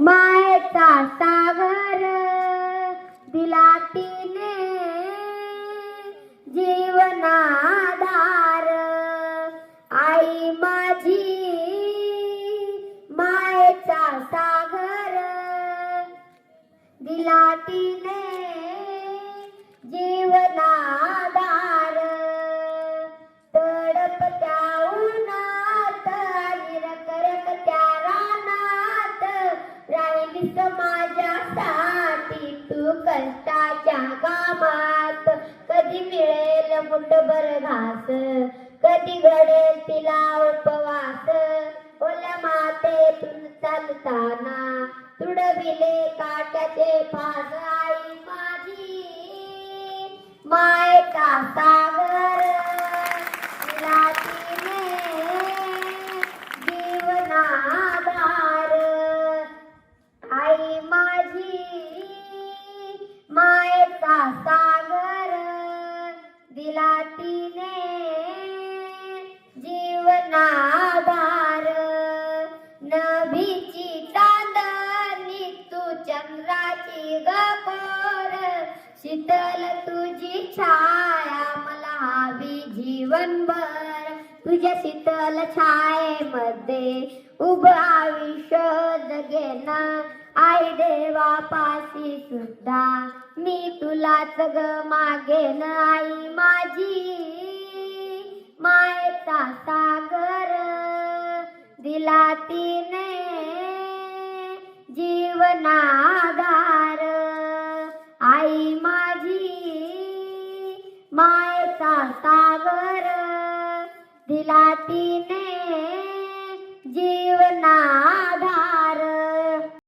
मायचा सागर दिला तिने जीवनाधार. आई माझी मायचा सागर दिला तिने जीवना कष्टाच्या कामात. कधी मिळेल मुठभर घास कधी घडेल तिला उपवास. ओल्या मातेतून चालताना तुडविले काट्याचे फास मायेचा सागर दिला तिने जीवनाधार. नभीची चांदणी तू चंद्राची गकोर. शीतल तुझी छाया मला हवी जीवनभर. तुझ्या शीतल छायेमध्ये उभ आयुष्य जगेन. आई देवापाशी सुद्धा मी तुला जग मागेन. आई माझी मायेचा सागर दिला तिने जीवनाधार. आई माझी मायेचा सागर दिला तिने না